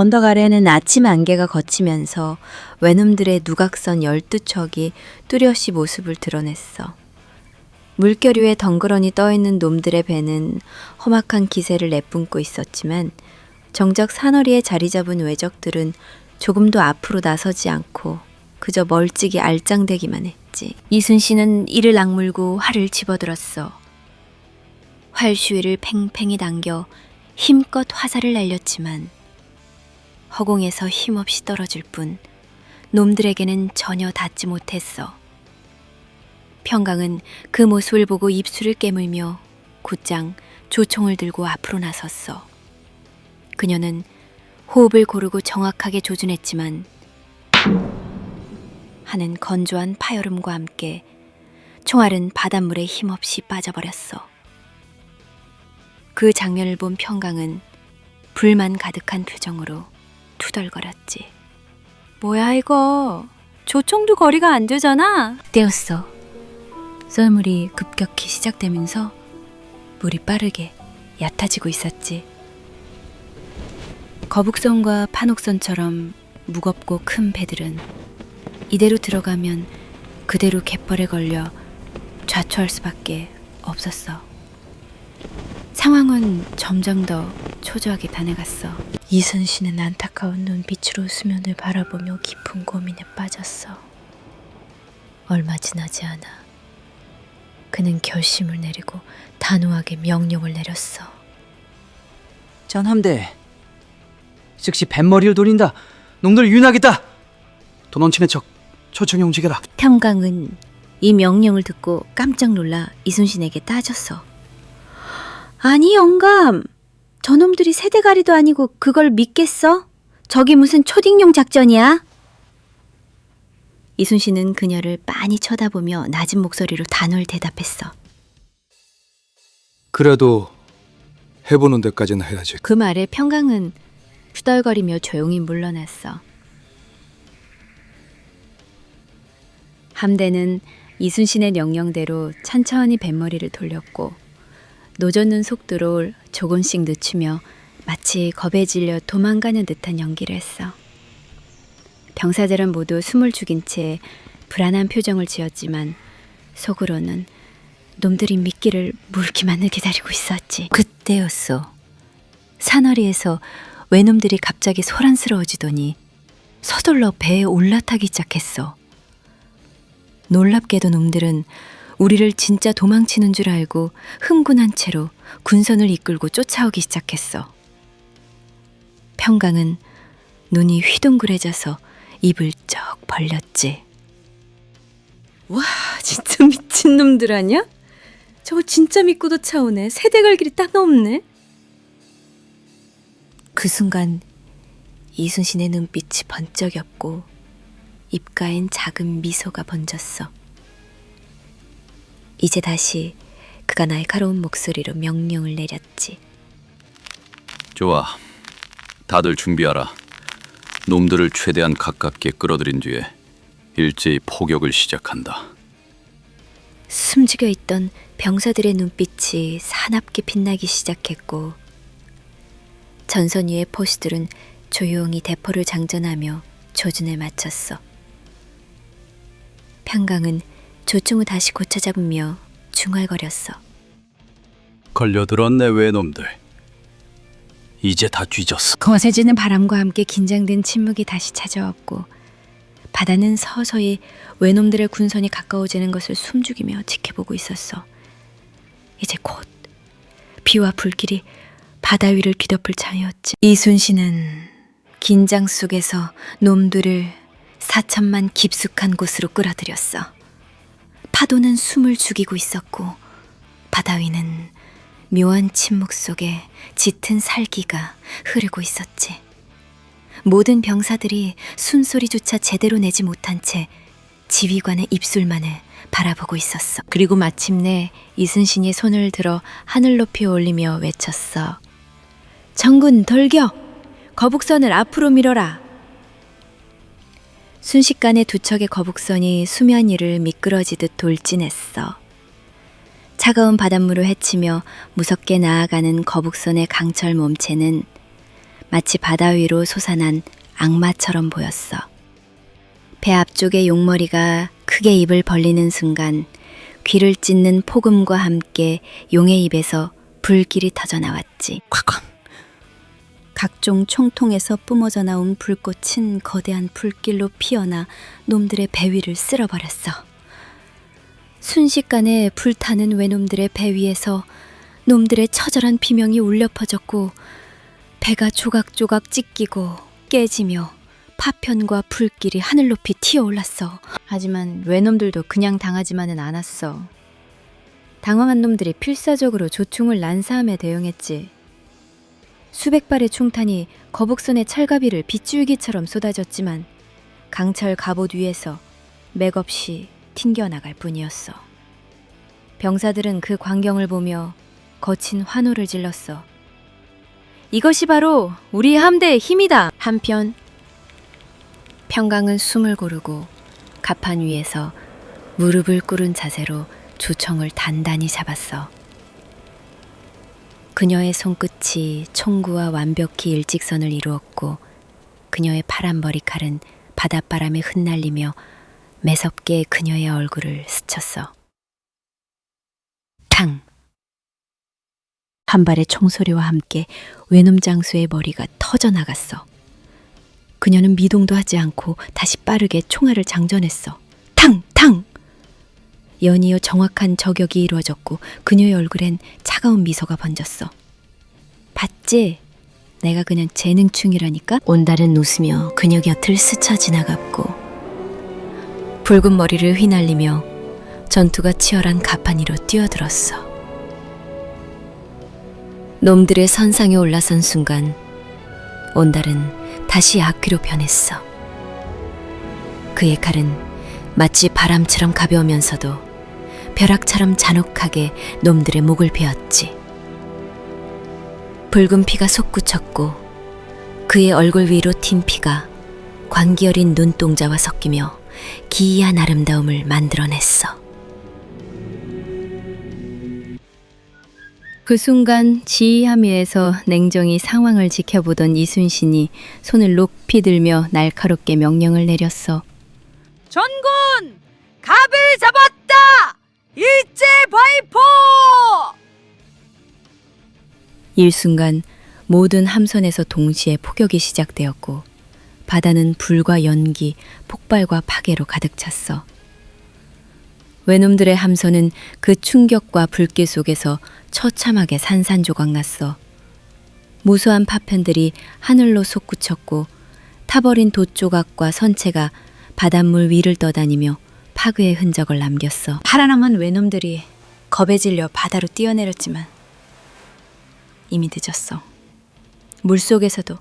언덕 아래는 아침 안개가 걷히면서 외놈들의 누각선 열두 척이 뚜렷이 모습을 드러냈어. 물결 위에 덩그러니 떠있는 놈들의 배는 험악한 기세를 내뿜고 있었지만 정작 사너리에 자리 잡은 외적들은 조금도 앞으로 나서지 않고 그저 멀찍이 알짱대기만 했지. 이순신은 이를 악물고 활을 집어들었어. 활슈위를 팽팽히 당겨 힘껏 화살을 날렸지만 허공에서 힘없이 떨어질 뿐 놈들에게는 전혀 닿지 못했어. 평강은 그 모습을 보고 입술을 깨물며 곧장 조총을 들고 앞으로 나섰어. 그녀는 호흡을 고르고 정확하게 조준했지만 하는 건조한 파여름과 함께 총알은 바닷물에 힘없이 빠져버렸어. 그 장면을 본 평강은 불만 가득한 표정으로 투덜거렸지. 뭐야 이거? 조총도 거리가 안 되잖아. 때였어. 썰물이 급격히 시작되면서 물이 빠르게 얕아지고 있었지. 거북선과 판옥선처럼 무겁고 큰 배들은 이대로 들어가면 그대로 갯벌에 걸려 좌초할 수밖에 없었어. 상황은 점점 더 초조하게 변해갔어. 이순신은 안타까운 눈빛으로 수면을 바라보며 깊은 고민에 빠졌어. 얼마 지나지 않아 그는 결심을 내리고 단호하게 명령을 내렸어. 전 함대 즉시 뱃머리를 돌린다 놈들 유인하겠다 도넌치는 척 초청 용직해라 평강은 이 명령을 듣고 깜짝 놀라 이순신에게 따졌어. 아니 영감, 저놈들이 세대가리도 아니고 그걸 믿겠어? 저기 무슨 초딩용 작전이야? 이순신은 그녀를 빤히 쳐다보며 낮은 목소리로 단호를 대답했어. 그래도 해보는 데까지는 해야지. 그 말에 평강은 투덜거리며 조용히 물러났어. 함대는 이순신의 명령대로 천천히 뱃머리를 돌렸고 노젓는 속도를 조금씩 늦추며 마치 겁에 질려 도망가는 듯한 연기를 했어. 병사들은 모두 숨을 죽인 채 불안한 표정을 지었지만 속으로는 놈들이 미끼를 물기만을 기다리고 있었지. 그때였어. 사나리에서 외놈들이 갑자기 소란스러워지더니 서둘러 배에 올라타기 시작했어. 놀랍게도 놈들은 우리를 진짜 도망치는 줄 알고 흥분한 채로 군선을 이끌고 쫓아오기 시작했어. 평강은 눈이 휘둥그레져서 입을 쩍 벌렸지. 와, 진짜 미친 놈들 아니야? 저거 진짜 믿고도 차오네. 세대 갈 길이 딱 없네. 그 순간 이순신의 눈빛이 번쩍였고 입가엔 작은 미소가 번졌어. 이제 다시 그가 날카로운 목소리로 명령을 내렸지. 좋아. 다들 준비하라. 놈들을 최대한 가깝게 끌어들인 뒤에 일제히 포격을 시작한다. 숨죽여 있던 병사들의 눈빛이 사납게 빛나기 시작했고 전선 위의 포시들은 조용히 대포를 장전하며 조준에 맞췄어. 평강은 조총을 다시 고쳐잡으며 중얼거렸어. 걸려들었네 외놈들. 이제 다 뒤졌어. 거세지는 바람과 함께 긴장된 침묵이 다시 찾아왔고 바다는 서서히 외놈들의 군선이 가까워지는 것을 숨죽이며 지켜보고 있었어. 이제 곧 비와 불길이 바다 위를 뒤덮을 차이었지. 이순신은 긴장 속에서 놈들을 사천만 깊숙한 곳으로 끌어들였어. 파도는 숨을 죽이고 있었고 바다 위는 묘한 침묵 속에 짙은 살기가 흐르고 있었지. 모든 병사들이 숨소리조차 제대로 내지 못한 채 지휘관의 입술만을 바라보고 있었어. 그리고 마침내 이순신이 손을 들어 하늘 높이 올리며 외쳤어. 정군 돌격! 거북선을 앞으로 밀어라! 순식간에 두 척의 거북선이 수면 위를 미끄러지듯 돌진했어. 차가운 바닷물을 헤치며 무섭게 나아가는 거북선의 강철 몸체는 마치 바다 위로 솟아난 악마처럼 보였어. 배 앞쪽의 용머리가 크게 입을 벌리는 순간 귀를 찢는 폭음과 함께 용의 입에서 불길이 터져 나왔지. 콱콱. 각종 총통에서 뿜어져 나온 불꽃은 거대한 불길로 피어나 놈들의 배 위를 쓸어버렸어. 순식간에 불타는 외놈들의 배 위에서 놈들의 처절한 비명이 울려 퍼졌고 배가 조각조각 찢기고 깨지며 파편과 불길이 하늘 높이 튀어올랐어. 하지만 외놈들도 그냥 당하지만은 않았어. 당황한 놈들이 필사적으로 조총을 난사함에 대응했지. 수백 발의 총탄이 거북선의 찰가비를 빗줄기처럼 쏟아졌지만 강철 갑옷 위에서 맥없이 튕겨나갈 뿐이었어. 병사들은 그 광경을 보며 거친 환호를 질렀어. 이것이 바로 우리 함대의 힘이다. 한편 평강은 숨을 고르고 가판 위에서 무릎을 꿇은 자세로 조청을 단단히 잡았어. 그녀의 손끝이 총구와 완벽히 일직선을 이루었고 그녀의 파란 머리칼은 바닷바람에 흩날리며 매섭게 그녀의 얼굴을 스쳤어. 탕! 한 발의 총소리와 함께 외놈 장수의 머리가 터져 나갔어. 그녀는 미동도 하지 않고 다시 빠르게 총알을 장전했어. 탕! 탕! 연이어 정확한 저격이 이루어졌고 그녀의 얼굴엔 차가운 미소가 번졌어. 봤지? 내가 그냥 재능충이라니까? 온달은 웃으며 그녀 곁을 스쳐 지나갔고 붉은 머리를 휘날리며 전투가 치열한 가판위로 뛰어들었어. 놈들의 선상에 올라선 순간 온달은 다시 악귀로 변했어. 그의 칼은 마치 바람처럼 가벼우면서도 벼락처럼 잔혹하게 놈들의 목을 베었지. 붉은 피가 솟구쳤고 그의 얼굴 위로 튄 피가 광기 어린 눈동자와 섞이며 기이한 아름다움을 만들어냈어. 그 순간 지휘함 위에서 냉정히 상황을 지켜보던 이순신이 손을 높이 들며 날카롭게 명령을 내렸어. 전군 갑을 잡았다 일제 발포 일순간 모든 함선에서 동시에 폭격이 시작되었고 바다는 불과 연기, 폭발과 파괴로 가득 찼어. 외놈들의 함선은 그 충격과 불길 속에서 처참하게 산산조각 났어. 무수한 파편들이 하늘로 솟구쳤고 타버린 돛조각과 선체가 바닷물 위를 떠다니며 파괴의 흔적을 남겼어. 살아남은 외놈들이 겁에 질려 바다로 뛰어내렸지만 이미 늦었어. 물 속에서도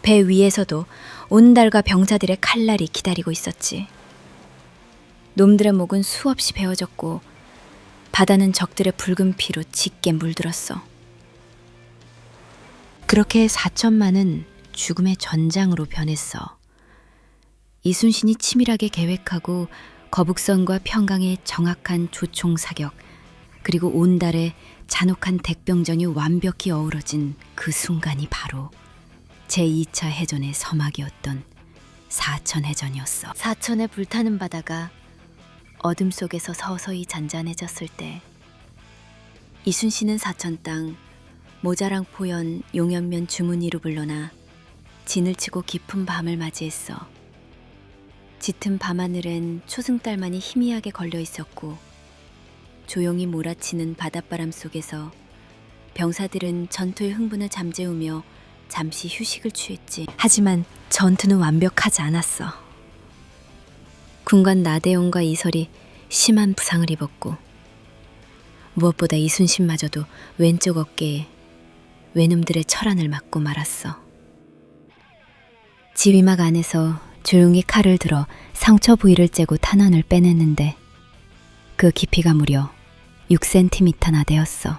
배 위에서도 온달과 병사들의 칼날이 기다리고 있었지. 놈들의 목은 수없이 베어졌고 바다는 적들의 붉은 피로 짙게 물들었어. 그렇게 사천만은 죽음의 전장으로 변했어. 이순신이 치밀하게 계획하고 거북선과 평강의 정확한 조총 사격 그리고 온달의 잔혹한 백병전이 완벽히 어우러진 그 순간이 바로 제2차 해전의 서막이었던 사천 해전이었어. 사천의 불타는 바다가 어둠 속에서 서서히 잔잔해졌을 때 이순신은 사천 땅 모자랑 포연 용연면 주문이로 불러나 진을 치고 깊은 밤을 맞이했어. 짙은 밤하늘엔 초승달만이 희미하게 걸려 있었고 조용히 몰아치는 바닷바람 속에서 병사들은 전투의 흥분을 잠재우며 잠시 휴식을 취했지. 하지만 전투는 완벽하지 않았어. 군관 나대용과 이설이 심한 부상을 입었고 무엇보다 이순신마저도 왼쪽 어깨에 외놈들의 철안을 맞고 말았어. 지휘막 안에서 조용히 칼을 들어 상처 부위를 째고 탄환을 빼냈는데 그 깊이가 무려 6cm나 되었어.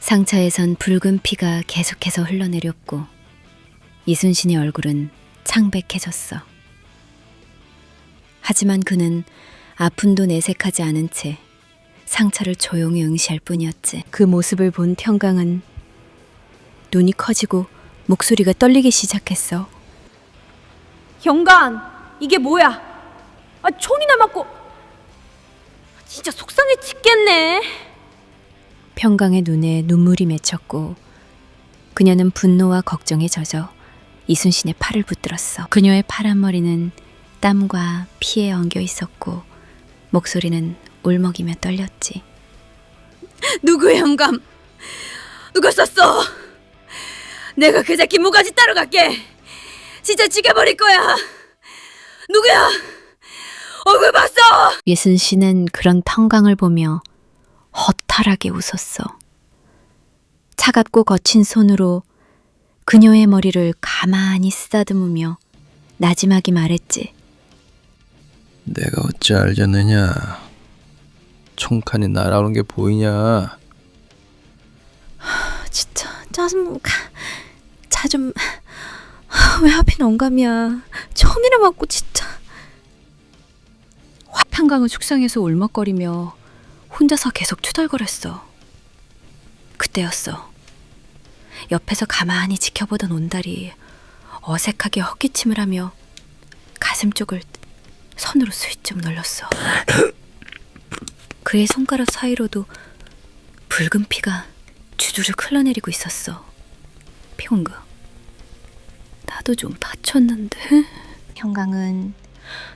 상처에선 붉은 피가 계속해서 흘러내렸고 이순신의 얼굴은 창백해졌어. 하지만 그는 아픔도 내색하지 않은 채 상처를 조용히 응시할 뿐이었지. 그 모습을 본 평강은 눈이 커지고 목소리가 떨리기 시작했어. 경관, 이게 뭐야? 아, 총이나 맞고. 진짜 속상해 죽겠네. 평강의 눈에 눈물이 맺혔고 그녀는 분노와 걱정에 젖어 이순신의 팔을 붙들었어. 그녀의 파란 머리는 땀과 피에 엉겨 있었고 목소리는 울먹이며 떨렸지. 누구 영감? 누가 썼어? 내가 그 새끼 모가지 따러 갈게. 진짜 죽여버릴 거야. 누구야? 얼굴 봤어? 예순 씨는 그런 평강을 보며 허탈하게 웃었어. 차갑고 거친 손으로 그녀의 머리를 가만히 쓰다듬으며 나지막이 말했지. 내가 어찌 알겠느냐. 총칸이 날아오는 게 보이냐. 진짜 짜증나. 자좀 왜 하필 영감이야. 처음이라 맞고 진짜. 화평강은 속상해서 울먹거리며 혼자서 계속 투덜거렸어. 그때였어. 옆에서 가만히 지켜보던 온달이 어색하게 헛기침을 하며 가슴 쪽을 손으로 슬쩍 눌렀어. 그의 손가락 사이로도 붉은 피가 주르륵 흘러내리고 있었어. 평강, 나도 좀 다쳤는데. 평강은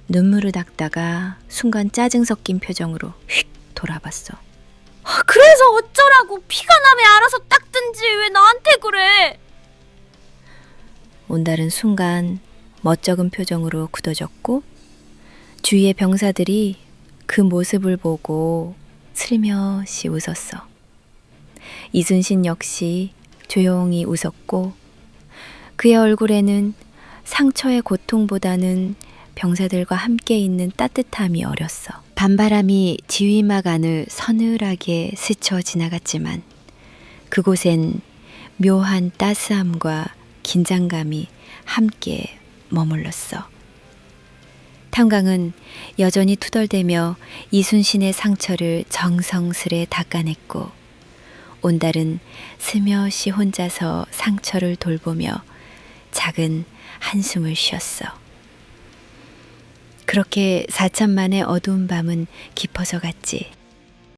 눈물을 닦다가 순간 짜증 섞인 표정으로 휙 돌아봤어. 아, 그래서 어쩌라고 피가 나면 알아서 닦든지 왜 나한테 그래? 온달은 순간 멋쩍은 표정으로 굳어졌고 주위의 병사들이 그 모습을 보고 슬며시 웃었어. 이순신 역시 조용히 웃었고 그의 얼굴에는 상처의 고통보다는 병사들과 함께 있는 따뜻함이 어렸어. 밤바람이 지휘막 안을 서늘하게 스쳐 지나갔지만 그곳엔 묘한 따스함과 긴장감이 함께 머물렀어. 탐강은 여전히 투덜대며 이순신의 상처를 정성스레 닦아냈고 온달은 스며시 혼자서 상처를 돌보며 작은 한숨을 쉬었어. 그렇게 사천만의 어두운 밤은 깊어져 갔지.